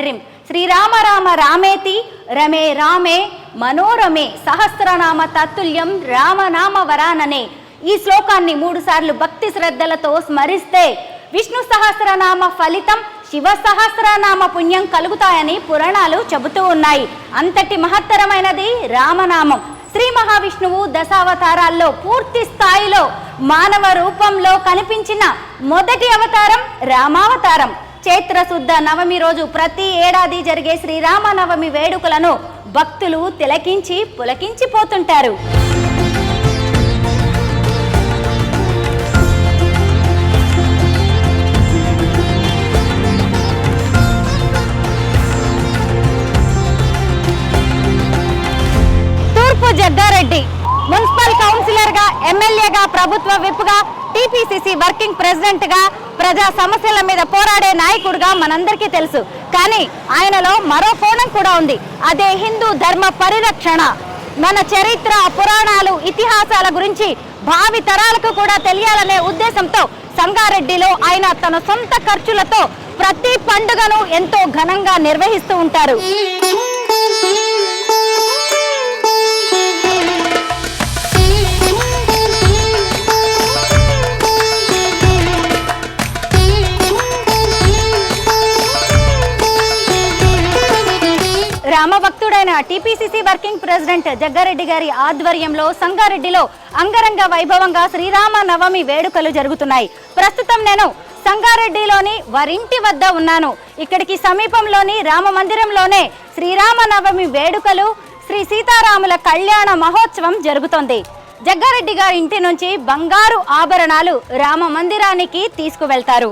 Dream. Srirama Rama రామేతి రమే రామే మనోరమే సహస్రనామ తత్తుల్యం రామనామ వరాననే. ఈ శ్లోకాన్ని మూడు సార్లు భక్తి శ్రద్ధలతో స్మరిస్తే విష్ణు సహస్రనామ ఫలితం శివ సహస్రనామ పుణ్యం కలుగుతాయని పురాణాలు చెబుతూ ఉన్నాయి. అంతటి మహత్తరమైనది రామనామం. శ్రీ మహావిష్ణువు దశావతారాల్లో పూర్తి స్థాయిలో మానవ రూపంలో కనిపించిన మొదటి అవతారం రామావతారం. చైత్ర శుద్ధ నవమి రోజు ప్రతి ఏడాది జరిగే శ్రీరామ నవమి వేడుకలను భక్తులు తిలకించి పులకించిపోతుంటారు. తూర్పు జగ్గారెడ్డి మున్సిపల్ కౌన్సిలర్గా ఎమ్మెల్యేగా ప్రభుత్వ విప్గా టీపీసీసీ వర్కింగ్ ప్రెసిడెంట్గా ప్రజా సమస్యల మీద పోరాడే నాయకుడిగా మనందరికీ తెలుసు. కానీ ఆయనలో మరో కోణం కూడా ఉంది. అదే హిందూ ధర్మ పరిరక్షణ. మన చరిత్ర పురాణాలు ఇతిహాసాల గురించి భావి తరాలకు కూడా తెలియాలనే ఉద్దేశంతో సంగారెడ్డిలో ఆయన తన సొంత ఖర్చులతో ప్రతి పండుగను ఎంతో ఘనంగా నిర్వహిస్తూ ఉంటారు. రామభక్తుడైన టీపీసీసీ వర్కింగ్ ప్రెసిడెంట్ జగ్గారెడ్డి గారి ఆధ్వర్యంలో సంగారెడ్డిలో అంగరంగ వైభవంగా శ్రీరామ నవమి వేడుకలు జరుగుతున్నాయి. ప్రస్తుతం నేను సంగారెడ్డిలోని వారింటి వద్ద ఉన్నాను. ఇక్కడికి సమీపంలోని రామ మందిరంలోనే శ్రీరామ నవమి వేడుకలు శ్రీ సీతారాముల కళ్యాణ మహోత్సవం జరుగుతోంది. జగ్గారెడ్డి గారి ఇంటి నుంచి బంగారు ఆభరణాలు రామ మందిరానికి తీసుకువెళ్తారు.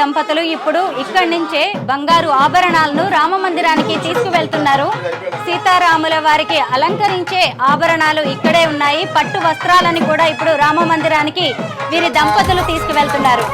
దంపతులు ఇప్పుడు ఇక్కడి నుంచే బంగారు ఆభరణాలను రామ మందిరానికి తీసుకువెళ్తున్నారు. సీతారాముల వారికి అలంకరించే ఆభరణాలు ఇక్కడే ఉన్నాయి. పట్టు వస్త్రాలని కూడా ఇప్పుడు రామ మందిరానికి వీరి దంపతులు తీసుకువెళ్తున్నారు.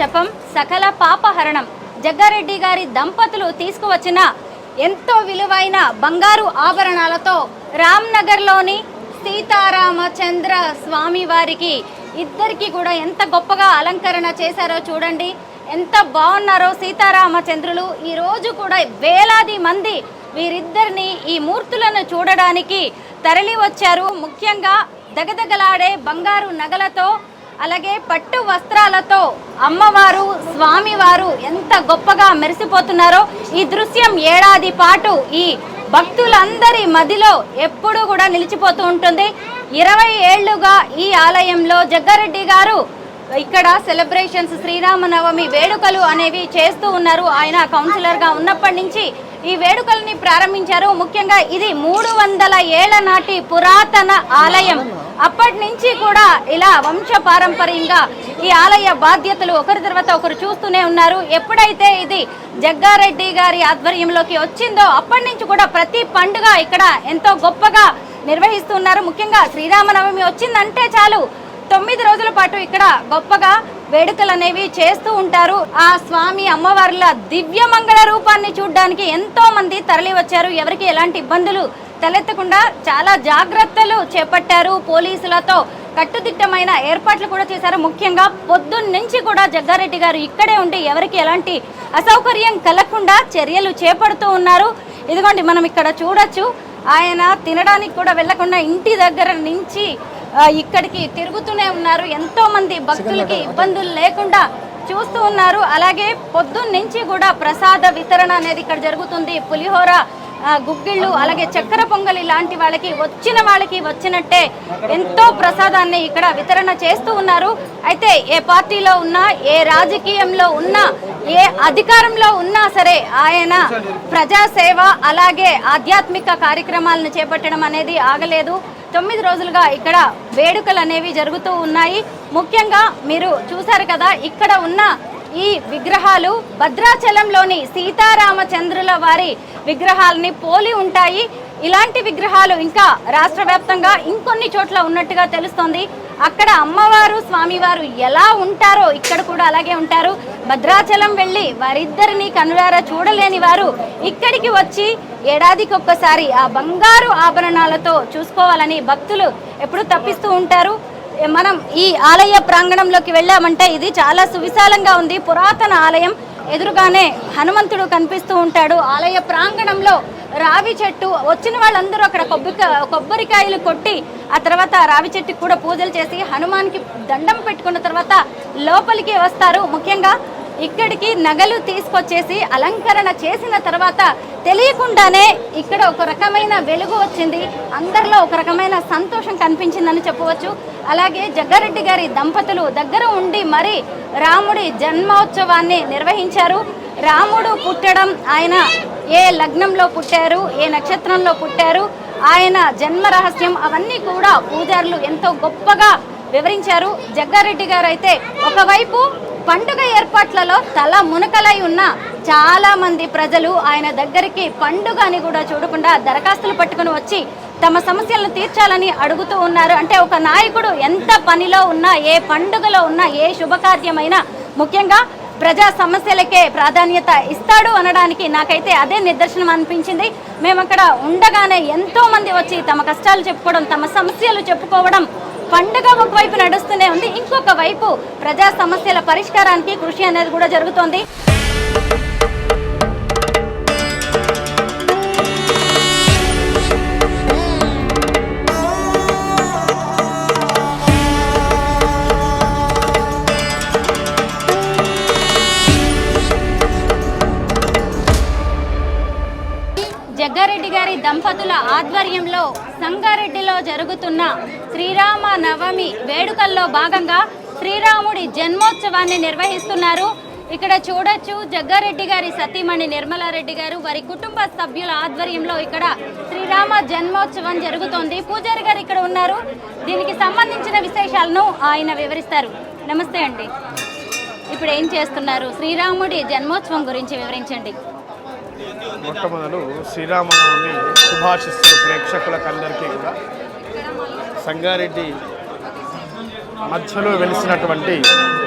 జపం సకల పాపహరణం జగ్గారెడ్డి గారి దంపతులు తీసుకువచ్చిన ఎంతో విలువైన బంగారు ఆభరణాలతో రామ్నగర్లోని సీతారామచంద్ర స్వామి వారికి ఇద్దరికి కూడా ఎంత గొప్పగా అలంకరణ చేశారో చూడండి. ఎంత బాగున్నారో సీతారామచంద్రులు. ఈరోజు కూడా వేలాది మంది వీరిద్దరిని ఈ మూర్తులను చూడడానికి తరలి వచ్చారు ముఖ్యంగా దగదగలాడే బంగారు నగలతో అలాగే పట్టు వస్త్రాలతో అమ్మవారు స్వామివారు ఎంత గొప్పగా మెరిసిపోతున్నారో ఈ దృశ్యం ఏడాది పాటు ఈ భక్తులందరి మదిలో ఎప్పుడూ కూడా నిలిచిపోతూ ఉంటుంది. ఇరవై ఏళ్ళుగా ఈ ఆలయంలో జగ్గారెడ్డి గారు ఇక్కడ సెలబ్రేషన్స్ శ్రీరామనవమి వేడుకలు అనేవి చేస్తూ ఉన్నారు. ఆయన కౌన్సిలర్గా ఉన్నప్పటి నుంచి ఈ వేడుకల్ని ప్రారంభించారు. ముఖ్యంగా ఇది మూడు వందల ఏళ్ళ నాటి పురాతన ఆలయం. అప్పటి నుంచి కూడా ఇలా వంశ పారంపర్యంగా ఈ ఆలయ బాధ్యతలు ఒకరి తర్వాత ఒకరు చూస్తూనే ఉన్నారు. ఎప్పుడైతే ఇది జగ్గారెడ్డి గారి ఆధ్వర్యంలోకి వచ్చిందో అప్పటి నుంచి కూడా ప్రతి పండుగ ఇక్కడ ఎంతో గొప్పగా నిర్వహిస్తున్నారు. ముఖ్యంగా శ్రీరామనవమి వచ్చిందంటే చాలు తొమ్మిది రోజుల పాటు ఇక్కడ గొప్పగా వేడుకలు అనేవి చేస్తూ ఉంటారు. ఆ స్వామి అమ్మవార్ల దివ్య మంగళ రూపాన్ని చూడడానికి ఎంతో మంది తరలి వచ్చారు ఎవరికి ఎలాంటి ఇబ్బందులు తలెత్తకుండా చాలా జాగ్రత్తలు చేపట్టారు పోలీసులతో. కట్టుదిట్టమైన ఏర్పాట్లు కూడా చేశారు. ముఖ్యంగా పొద్దున్న నుంచి కూడా జగ్గారెడ్డి గారు ఇక్కడే ఉండి ఎవరికి ఎలాంటి అసౌకర్యం కలగకుండా చర్యలు చేపడుతూ ఉన్నారు. ఇదిగోండి మనం ఇక్కడ చూడొచ్చు. ఆయన తినడానికి కూడా వెళ్ళకుండా ఇంటి దగ్గర నుంచి ఇక్కడికి తిరుగుతూనే ఉన్నారు. ఎంతో మంది భక్తులకి ఇబ్బందులు లేకుండా చూస్తూ ఉన్నారు. అలాగే పొద్దున్న నుంచి కూడా ప్రసాద వితరణ అనేది ఇక్కడ జరుగుతుంది. పులిహోర గుగ్గిళ్ళు అలాగే చక్కెర పొంగలి లాంటి వాళ్ళకి వచ్చిన వాళ్ళకి వచ్చినట్టే ఎంతో ప్రసాదాన్ని ఇక్కడ వితరణ చేస్తూ ఉన్నారు. అయితే ఏ పార్టీలో ఉన్నా ఏ రాజకీయంలో ఉన్నా ఏ అధికారంలో ఉన్నా సరే ఆయన ప్రజాసేవ అలాగే ఆధ్యాత్మిక కార్యక్రమాలను చేపట్టడం అనేది ఆగలేదు. తొమ్మిది రోజులుగా ఇక్కడ వేడుకలు అనేవి జరుగుతూ ఉన్నాయి. ముఖ్యంగా మీరు చూశారు కదా ఇక్కడ ఉన్న ఈ విగ్రహాలు భద్రాచలంలోని సీతారామచంద్రుల వారి విగ్రహాలని పోలి ఉంటాయి. ఇలాంటి విగ్రహాలు ఇంకా రాష్ట్ర వ్యాప్తంగా ఇంకొన్ని చోట్ల ఉన్నట్టుగా తెలుస్తోంది. అక్కడ అమ్మవారు స్వామివారు ఎలా ఉంటారో ఇక్కడ కూడా అలాగే ఉంటారు. భద్రాచలం వెళ్ళి వారిద్దరిని కనులారా చూడలేని వారు ఇక్కడికి వచ్చి ఏడాదికి ఒక్కసారి ఆ బంగారు ఆభరణాలతో చూసుకోవాలని భక్తులు ఎప్పుడు తప్పిస్తూ ఉంటారు. మనం ఈ ఆలయ ప్రాంగణంలోకి వెళ్ళామంటే ఇది చాలా సువిశాలంగా ఉంది. పురాతన ఆలయం. ఎదురుగానే హనుమంతుడు కనిపిస్తూ ఉంటాడు. ఆలయ ప్రాంగణంలో రావి చెట్టు. వచ్చిన వాళ్ళందరూ అక్కడ కొబ్బరి కొబ్బరికాయలు కొట్టి ఆ తర్వాత రావి చెట్టుకి కూడా పూజలు చేసి హనుమాన్కి దండం పెట్టుకున్న తర్వాత లోపలికి వస్తారు. ముఖ్యంగా ఇక్కడికి నగలు తీసుకొచ్చేసి అలంకరణ చేసిన తర్వాత తెలియకుండానే ఇక్కడ ఒక రకమైన వెలుగు వచ్చింది. అందరిలో ఒక రకమైన సంతోషం కనిపించిందని చెప్పవచ్చు. అలాగే జగ్గారెడ్డి గారి దంపతులు దగ్గర ఉండి మరి రాముడి జన్మోత్సవాన్ని నిర్వహించారు. రాముడు పుట్టడం ఆయన ఏ లగ్నంలో పుట్టారు ఏ నక్షత్రంలో పుట్టారు ఆయన జన్మ రహస్యం అవన్నీ కూడా పూజారులు ఎంతో గొప్పగా వివరించారు. జగ్గారెడ్డి గారు అయితే ఒకవైపు పండుగ ఏర్పాట్లలో తల మునకలై ఉన్న చాలా మంది ప్రజలు ఆయన దగ్గరికి పండుగ అని కూడా చూడకుండా దరఖాస్తులు పట్టుకుని వచ్చి తమ సమస్యలను తీర్చాలని అడుగుతూ ఉన్నారు. అంటే ఒక నాయకుడు ఎంత పనిలో ఉన్నా ఏ పండుగలో ఉన్నా ఏ శుభకార్యమైనా ముఖ్యంగా ప్రజా సమస్యలకే ప్రాధాన్యత ఇస్తాడు అనడానికి నాకైతే అదే నిదర్శనం అనిపించింది. మేము అక్కడ ఉండగానే ఎంతో మంది వచ్చి తమ కష్టాలు చెప్పుకోవడం తమ సమస్యలు చెప్పుకోవడం పండుగ ఒకవైపు నడుస్తూనే ఉంది. ఇంకొక వైపు ప్రజా సమస్యల పరిష్కారానికి కృషి అనేది కూడా జరుగుతోంది. జగ్గారెడ్డి గారి దంపతుల ఆధ్వర్యంలో సంగారెడ్డిలో జరుగుతున్న శ్రీరామ నవమి వేడుకల్లో భాగంగా శ్రీరాముడి జన్మోత్సవాన్ని నిర్వహిస్తున్నారు. ఇక్కడ చూడొచ్చు జగ్గారెడ్డి గారి సతీమణి నిర్మలారెడ్డి గారు. వారి కుటుంబ సభ్యుల ఆధ్వర్యంలో ఇక్కడ శ్రీరామ జన్మోత్సవం జరుగుతోంది. పూజారి గారు ఇక్కడ ఉన్నారు. దీనికి సంబంధించిన విశేషాలను ఆయన వివరిస్తారు. నమస్తే అండి. ఇప్పుడు ఏం చేస్తున్నారు? శ్రీరాముడి జన్మోత్సవం గురించి వివరించండి. మొట్టమొదలు శ్రీరామనవమి శుభాశిస్తులు ప్రేక్షకులకందరికీ కూడా. సంగారెడ్డి మధ్యలో వెలిసినటువంటి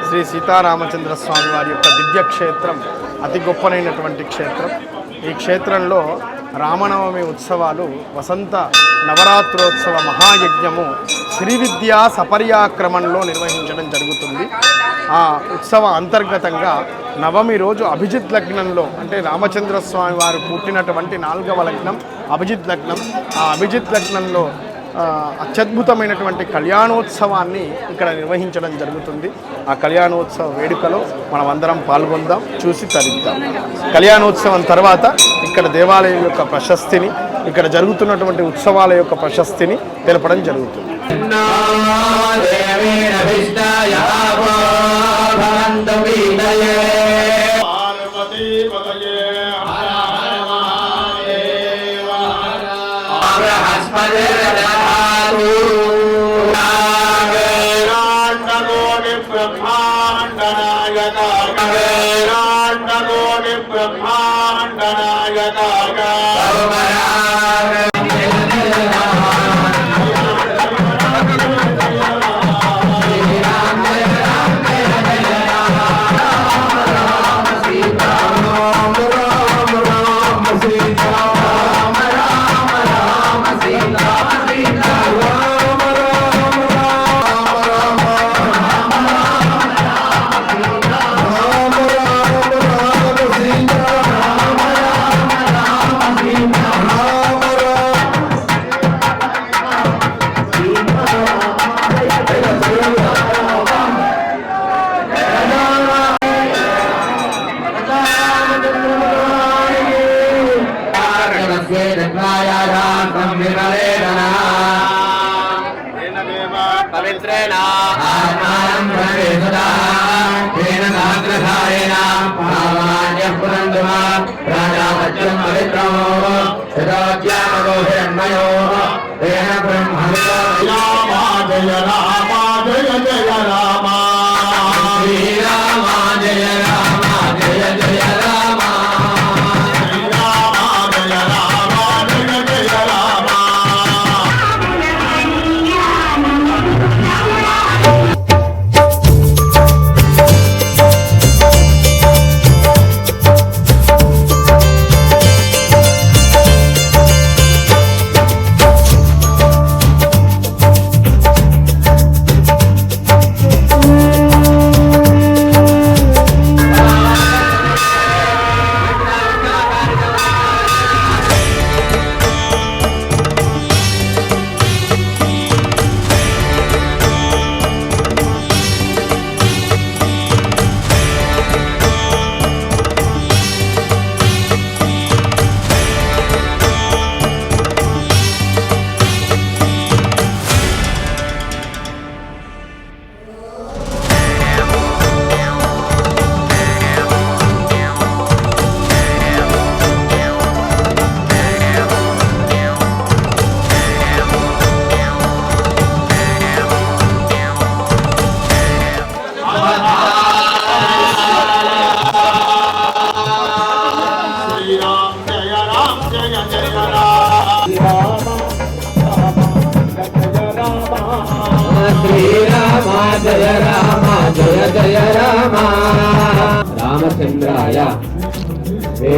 శ్రీ సీతారామచంద్ర స్వామి వారి యొక్క దివ్యక్షేత్రం అతి గొప్పనైనటువంటి క్షేత్రం. ఈ క్షేత్రంలో రామనవమి ఉత్సవాలు వసంత నవరాత్రోత్సవ మహాయజ్ఞము శ్రీ విద్యా సపర్యాక్రమంలో నిర్వహించడం జరుగుతుంది. ఆ ఉత్సవ అంతర్గతంగా నవమి రోజు అభిజిత్ లగ్నంలో అంటే రామచంద్ర స్వామి వారు పుట్టినటువంటి నాలుగవ లగ్నం అభిజిత్ లగ్నం. ఆ అభిజిత్ లగ్నంలో అత్యద్భుతమైనటువంటి కళ్యాణోత్సవాన్ని ఇక్కడ నిర్వహించడం జరుగుతుంది. ఆ కళ్యాణోత్సవ వేడుకలో మనం అందరం పాల్గొందాం చూసి తరిద్దాం కళ్యాణోత్సవం తర్వాత ఇక్కడ దేవాలయం యొక్క ప్రశస్తిని ఇక్కడ జరుగుతున్నటువంటి ఉత్సవాల యొక్క ప్రశస్తిని తెలపడం జరుగుతుంది. मध्ये रत्नायां संविमलेन पवित्रेण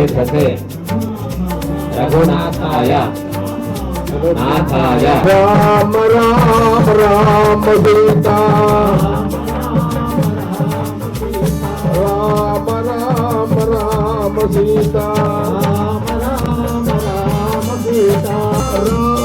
થશે રઘુનાથાય નાથાય રામ રામ રામ દૂતા રામ રામ રામ સીતા. રામ રામ રામ સીતા.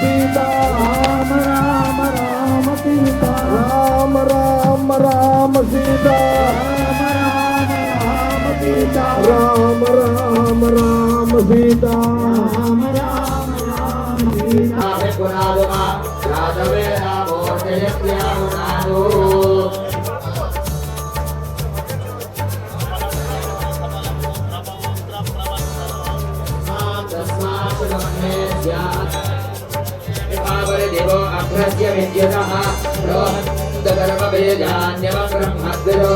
પિતા રામ રામ રામ પિતા રામ રામ રામ સીતા રામ રામ રામ પિતા રામ રામ રામ સીતા રામ રામ રામ સીતા રાધવે રામો જય રામો નાદો అభ్రస్య విద్యుతః రోహద్గర్భవేదాన్యమబ్రహ్మద్విరో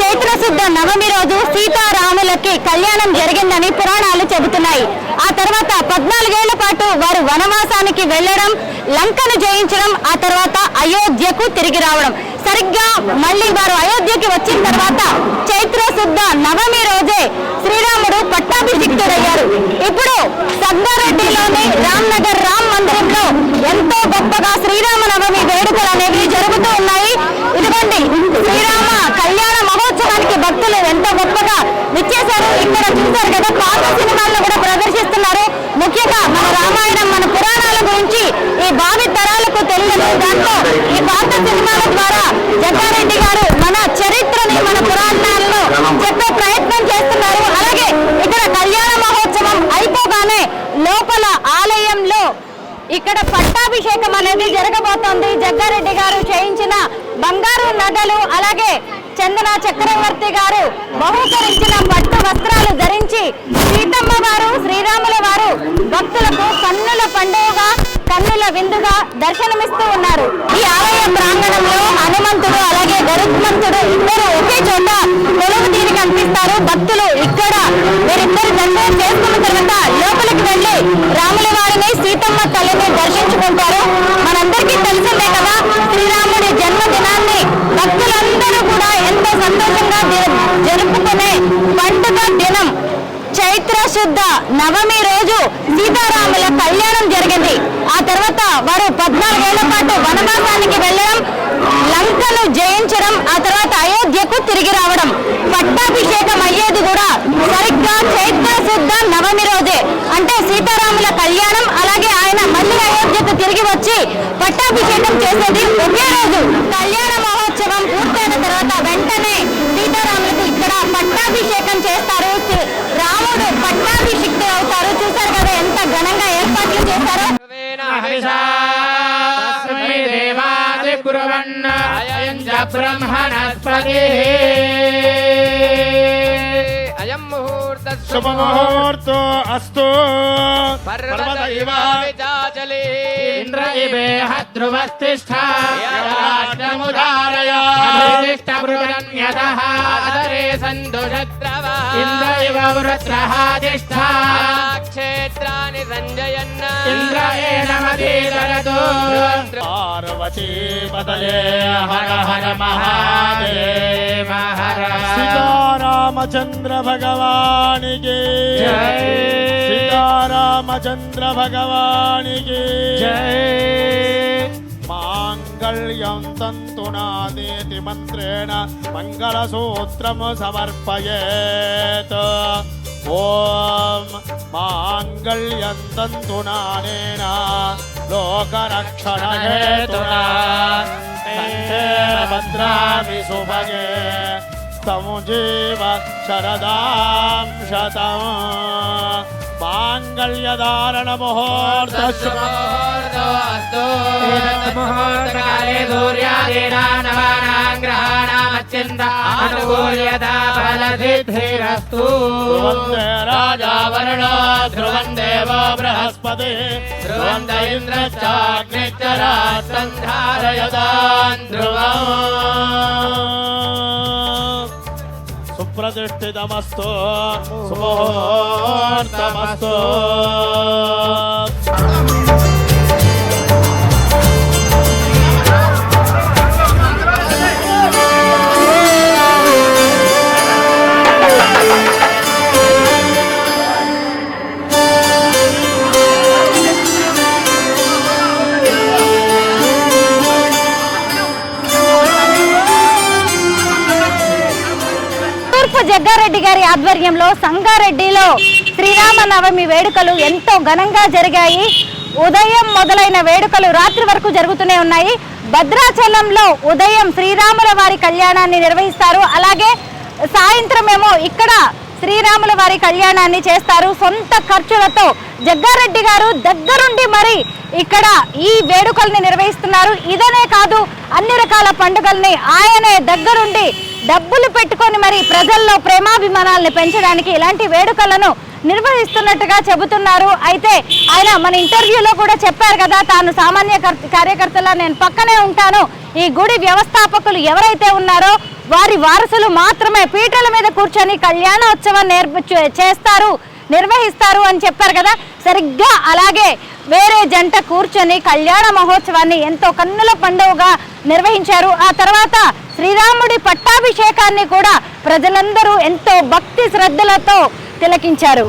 చైత్రశుద్ధ శుద్ధ నవమి రోజు సీతారాములకి కళ్యాణం జరిగిందని పురాణాలు చెబుతున్నాయి. ఆ తర్వాత పద్నాలుగేళ్ళ పాటు వారు వనవాసానికి వెళ్ళడం లంకను జయించడం ఆ తర్వాత అయోధ్యకు తిరిగి రావడం. సరిగ్గా మళ్ళీ వారు అయోధ్యకి వచ్చిన తర్వాత చైత్ర శుద్ధ నవమి రోజే శ్రీరాముడు పట్టాభిషిక్తుడయ్యారు. ఇప్పుడు సంగారెడ్డిలోని రామ్నగర్ రామ్ మందిరంలో ఎంతో గొప్పగా శ్రీరామ నవమి వేడుకలు అనేవి జరుగుతూ ఉన్నాయి. ఇదిగోండి శ్రీరామ కళ్యాణ మహోత్సవానికి భక్తులు ఎంతో గొప్పగా నిచ్చేశారు ఇక్కడ చూశారు కదా పాత సినిమాల్లో కూడా ప్రదర్శిస్తున్నారు. ముఖ్యంగా మన రామాయణం మన పురాణాల గురించి దాంట్లో ఈ పాత సినిమాల ద్వారా జగ్గారెడ్డి గారు మన చరిత్రని మన పురాణాలను చెప్పే ప్రయత్నం చేస్తున్నారు. అలాగే ఇక్కడ కళ్యాణ మహోత్సవం అయిపోగానే లోపల ఆలయంలో ఇక్కడ పట్టాభిషేకం అనేది జరగబోతోంది. జగ్గారెడ్డి గారు చేయించిన బంగారు నగలు అలాగే చందన చక్రవర్తి గారు బహుకరించిన పట్టు వస్త్రాలు ధరించి సీతమ్మ వారు శ్రీరాముల వారు భక్తులకు కన్నుల పండుగగా కన్నుల విందుగా దర్శనమిస్తూ ఉన్నారు. ఈ ఆలయ ప్రాంగణంలో హనుమంతుడు అలాగే గరుత్మంతుడు ఇద్దరు ఒకే చోట కొలువు తీరి కనిపిస్తారు. భక్తులు ఇక్కడ వీరిద్దరు దండం చేసుకున్న తర్వాత లోపలికి వెళ్ళి రాముల వారిని సీతమ్మ తల్లిని దర్శించుకుంటారు. మనందరికీ తెలిసిందే కదా శ్రీరాముడి జన్మదినాన్ని భక్తులందరూ కూడా ఎంతో సంతోషంగా జరు- జరుపుకునే పండుగ దినం. చైత్ర శుద్ధ నవమి రోజు సీతారాముల కళ్యాణం జరిగింది. ఆ తర్వాత వారు పద్నాలుగేళ్ళ పాటు వనవాసానికి వెళ్ళడం లంకను జయించడం ఆ తర్వాత అయోధ్యకు తిరిగి రావడం. పట్టాభిషేకం అయ్యేది కూడా సరిగ్గా చైత్ర శుద్ధ నవమి రోజే. అంటే సీతారాముల కళ్యాణం అలాగే ఆయన మళ్ళీ అయోధ్యకు తిరిగి వచ్చి పట్టాభిషేకం చేసేది ఒకే రోజు. కళ్యాణ మహోత్సవం పూర్తయిన తర్వాత వెంటనే సీతారాములకు ఇక్కడ పట్టాభిషేకం చేస్తారు. రాముడు పట్టాభి అవుతారు చూసారు కదా ఎంత ఘనంగా ఏర్పాట్లు చేశారో దేవాది కుర్వన్న అయం చ బ్రహ్మణస్పతి అయం ముహూర్త శుభముహూర్తో అస్తు పర్వత ఇవ విచాచలి ఇంద్ర ఇవేహ ధ్రువస్తిష్ఠాముదారయ బృహన్యతః అదరే సందుషత్రవ ఇంద్ర ఇవ వృత్రః తిష్ఠా క్షేత్రాని సంజయన్న ఇంద్ర ఏనమదీదరతో పార్వతీ పదయే హర హర మహాదేవ హర. సీతారామచంద్ర భగవానికి. జై. సీతారామచంద్ర భగవానికి. జై. మాంగళ్యం తంతునాదేతి మంత్రేణ మంగళసూత్రము సమర్పయేత్. ఓం మాంగళ్యం నానేనా లోకరక్షణ హేతునా భద్రామి సుభగే తము జీవ శరదాం శతం మాంగళ్యధారణ ముహూర్త ముహూర్తకాలే సూర్యాదీనానవానాం గ్రహాణామత్యంత అనుకూల్యతా ఫలసిద్ధిరస్తు ధ్రువందే రాజా వరుణో ధ్రువం దేవో బృహస్పతి ధ్రువంత ఇంద్రశ్చాగ్నిశ్చరాత్సంధారయతాన్ ధ్రువం సుప్రతిష్ఠితమస్తు సుముహూర్తమస్తు ఆధ్వర్యంలో సంగారెడ్డిలో శ్రీరామనవమి వేడుకలు ఎంతో ఘనంగా జరిగాయి. ఉదయం మొదలైన వేడుకలు రాత్రి వరకు జరుగుతూనే ఉన్నాయి. భద్రాచలంలో ఉదయం శ్రీరాముల వారి కళ్యాణాన్ని నిర్వహిస్తారు. అలాగే సాయంత్రం ఏమో ఇక్కడ శ్రీరాముల వారి కళ్యాణాన్ని చేస్తారు. సొంత ఖర్చులతో జగ్గారెడ్డి గారు దగ్గరుండి మరి ఇక్కడ ఈ వేడుకల్ని నిర్వహిస్తున్నారు. ఇదనే కాదు అన్ని రకాల పండుగల్ని ఆయనే దగ్గరుండి డబ్బులు పెట్టుకొని మరి ప్రజల్లో ప్రేమాభిమానాల్ని పెంచడానికి ఇలాంటి వేడుకలను నిర్వహిస్తున్నట్టుగా చెబుతున్నారు. అయితే ఆయన మన ఇంటర్వ్యూలో కూడా చెప్పారు కదా తాను సామాన్య కార్యకర్తలా నేను పక్కనే ఉంటాను. ఈ గుడి వ్యవస్థాపకులు ఎవరైతే ఉన్నారో వారి వారసులు మాత్రమే పీటల మీద కూర్చొని కళ్యాణోత్సవం నేర్ప చేస్తారు నిర్వహిస్తారు అని చెప్పారు కదా. సరిగ్గా అలాగే వేరే జంట కూర్చొని కళ్యాణ మహోత్సవాన్ని ఎంతో కన్నుల పండుగగా నిర్వహించారు. ఆ తర్వాత శ్రీరాముడి పట్టాభిషేకాన్ని కూడా ప్రజలందరూ ఎంతో భక్తి శ్రద్ధలతో తిలకించారు.